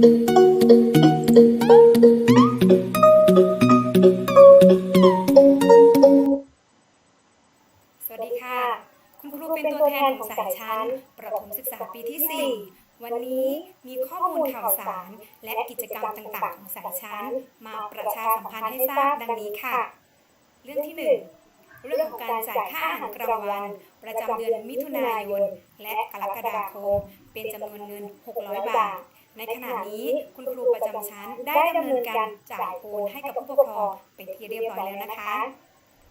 สวัสดีค่ะ คุณครูเป็นตัวแทนของสายชั้น ประถมศึกษาปีที่ 4 วันนี้มีข้อมูลข่าวสาร และกิจกรรมต่างๆ ของสายชั้น มาประชาสัมพันธ์ให้ทราบดังนี้ค่ะ เรื่องที่ 1เรื่องของการจ่ายค่าอาหารกลางวัน ประจำเดือนมิถุนายน และกรกฎาคม เป็นจำนวนเงิน 600 บาท ในขณะนี้คุณครูประจำชั้นได้ดำเนินการจ่ายโอนให้กับผู้ปกครองเป็นที่เรียบร้อยแล้วนะคะ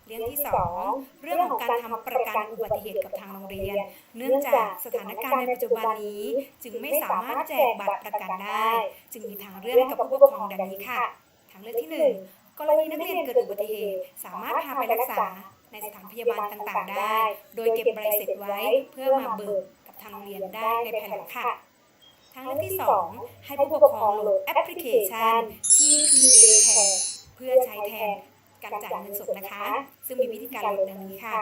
เรื่องที่ 2 เรื่องของการทำประกันอุบัติเหตุกับทางโรงเรียน เนื่องจากสถานการณ์ในปัจจุบันนี้ จึงไม่สามารถแจกบัตรประกันได้ จึงมีทางเลือกให้กับผู้ปกครองดังนี้ค่ะทางเลือกที่ 1 กรณีนักเรียนเกิดอุบัติเหตุ สามารถพาไปรักษาในสถานพยาบาลต่างๆ ได้ โดยเก็บใบเสร็จไว้เพื่อมาเบิกกับทางโรงเรียนได้ในภายหลังค่ะ ทางเลือกที่ 2 ให้ผู้ปกครองโหลดแอปพลิเคชัน TPA Care เพื่อใช้แทนการจ่ายเงินสดนะคะ ซึ่งมีวิธีการโหลดดังนี้ค่ะ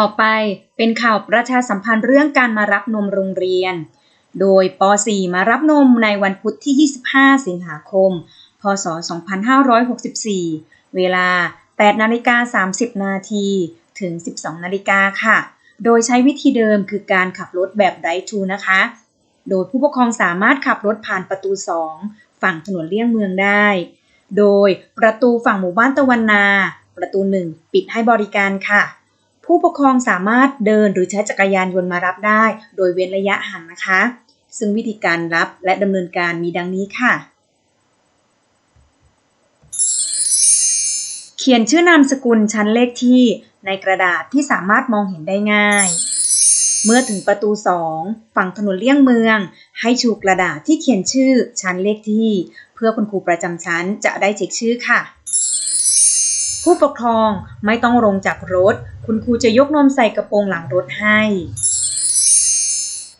ต่อไปเป็นข่าวประชาสัมพันธ์เรื่องการมารับนมโรงเรียน โดยป .4 มารับนมในวันพุธที่ 25 สิงหาคม พศ 2564 เวลา 8นาฬิกา30 นาที ถึง 12นาฬิกาค่ะ โดยใช้วิธีเดิมคือการขับรถแบบไดทูนะคะ โดยผู้ปกครองสามารถขับรถผ่านประตู 2 ฝั่งถนนเลี่ยงเมืองได้ โดยประตูฝั่งหมู่บ้านตะวันนา ประตู 1 ปิดให้บริการค่ะ ผู้ปกครองสามารถเดินหรือใช้จักรยานยนต์มารับได้ โดยเว้นระยะห่างนะคะ ซึ่งวิธีการรับและดำเนินการมีดังนี้ค่ะ เขียนชื่อนามสกุลชั้นเลขที่ในกระดาษที่สามารถมองเห็นได้ง่าย เมื่อถึงประตู 2 ฝั่งถนนเลี่ยงเมือง ให้ชูกระดาษที่เขียนชื่อชั้นเลขที่ เพื่อคุณครูประจำชั้นจะได้เช็คชื่อค่ะ ผู้ปกครองไม่ต้องลงจากรถ คุณครูจะยกนมใส่กระโปรงหลังรถให้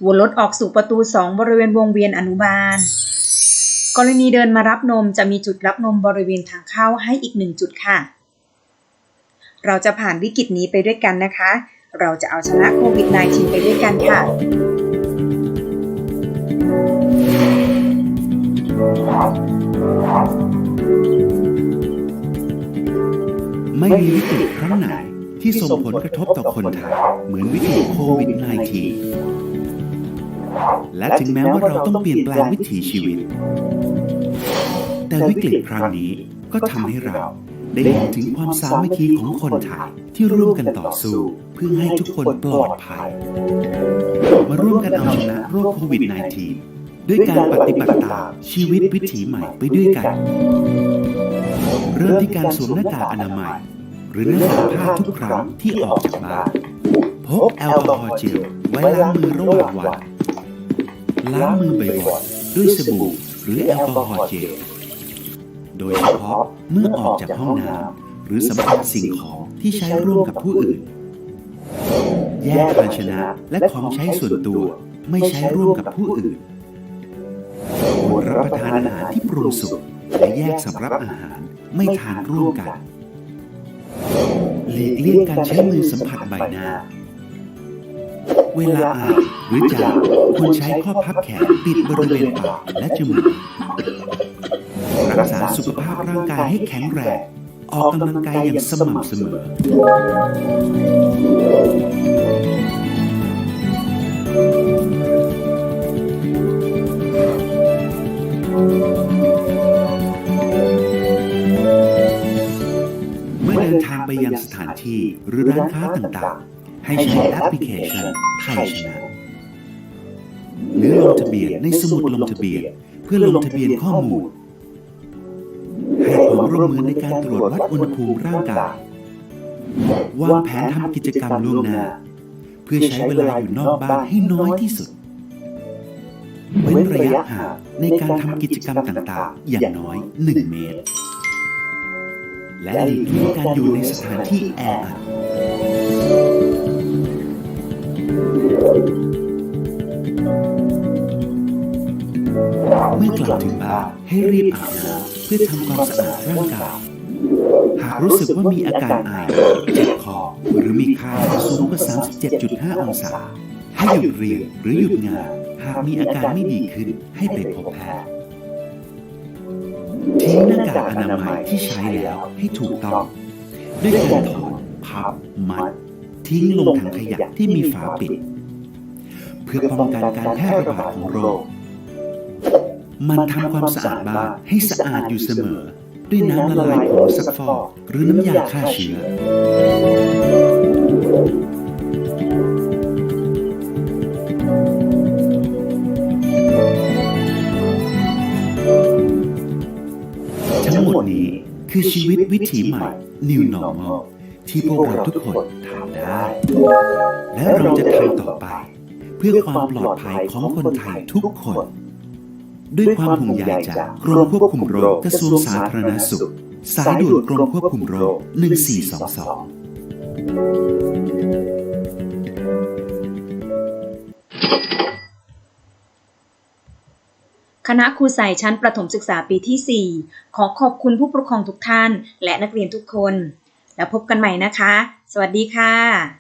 วนรถออกสู่ประตู 2 บริเวณวงเวียนอนุบาล กรณีเดินมารับนมจะมีจุดรับนมบริเวณทางเข้าให้อีกหนึ่งจุดค่ะ เราจะผ่านวิกฤตนี้ไปด้วยกันนะคะ เราจะเอาชนะโควิด -19 ไปด้วยกันค่ะ ไม่มีวิกฤตครั้งไหนที่ส่งผลกระทบต่อคนไทยเหมือนวิกฤตโควิด -19 และถึงแม้ว่าเราต้องเปลี่ยนแปลงวิถีชีวิต แต่วิกฤตครั้งนี้ก็ทำให้เราได้เห็นถึงความสามัคคีของคนไทยที่ร่วมกันต่อสู้ เพื่อให้ทุกคนปลอดภัย มาร่วมกันเอาชนะโรคโควิด -19 ด้วยการปฏิบัติตามชีวิตวิถีใหม่ไปด้วยกัน เริ่มที่การสวมหน้ากากอนามัย หรือหน้ากากผ้าทุกครั้งที่ออกจากบ้านพกแอลกอฮอล์เจลไว้ล้างมือระหว่างวันล้างมือบ่อยๆด้วยสบู่หรือแอลกอฮอล์เจลโดยเฉพาะเมื่อออกจากห้องน้ำหรือสัมผัสสิ่งของที่ใช้ร่วมกับผู้อื่น แยกภาชนะและของใช้ส่วนตัวไม่ใช้ร่วมกับผู้อื่นควรรับประทานอาหารที่ปรุงสุก และแยกสำรับอาหารไม่ทานร่วมกัน หลีกเลี่ยงการใช้มือสัมผัสใบหน้า เวลาอ่านหรือจามควรใช้ข้อพับแขนปิดบริเวณปากและจมูก รักษาสุขภาพร่างกายให้แข็งแรง ออกกำลังกายอย่างสม่ำเสมอเไปยังสถานที่หรือร้านค้าต่างๆ ให้ใช้แอปพลิเคชันไทยชนะหรือลงทะเบียนในสมุดลงทะเบียน เพื่อลงทะเบียนข้อมูล ให้ความร่วมมือในการตรวจวัดอุณหภูมิร่างกายวางแผนทำกิจกรรมล่วงหน้า เพื่อใช้เวลาอยู่นอกบ้านให้น้อยที่สุดเว้นระยะห่างในการทำกิจกรรมต่างๆ อย่างน้อย 1 เมตร และหลีกเลี่ยงการอยู่ในสถานที่แออัดเมื่อกลับถึงบ้านให้รีบอาบน้ำเพื่อทำความสะอาดร่างกายหากรู้สึกว่ามีอาการไอเจ็บคอหรือมีไข้สูงกว่า 37.5 องศา ให้หยุดเรียนหรือหยุดงาน หากมีอาการไม่ดีขึ้นให้ไปพบแพทย์ ทิ้งหน้ากากอนามัยที่ใช้แล้วให้ถูกต้อง ด้วยการถอดพับมัด ทิ้งลงถังขยะที่มีฝาปิด เพื่อป้องกันการแพร่ระบาดของโรค มันทำความสะอาดบ้านให้สะอาดอยู่เสมอ ด้วยน้ำละลายผงซักฟอกหรือน้ำยาฆ่าเชื้อ คือชีวิตวิถีใหม่ New Normal ที่พวกเราทุกคนทำได้ และเราจะทำต่อไป เพื่อความปลอดภัยของคนไทยทุกคน ด้วยความห่วงใยจากกรมควบคุมโรคกระทรวงสาธารณสุข สายด่วนกรมควบคุมโรค 1422 คณะครูใส่ชั้นประถมศึกษาปีที่ 4 ขอขอบคุณผู้ปกครองทุกท่าน และนักเรียนทุกคน แล้วพบกันใหม่นะคะ สวัสดีค่ะ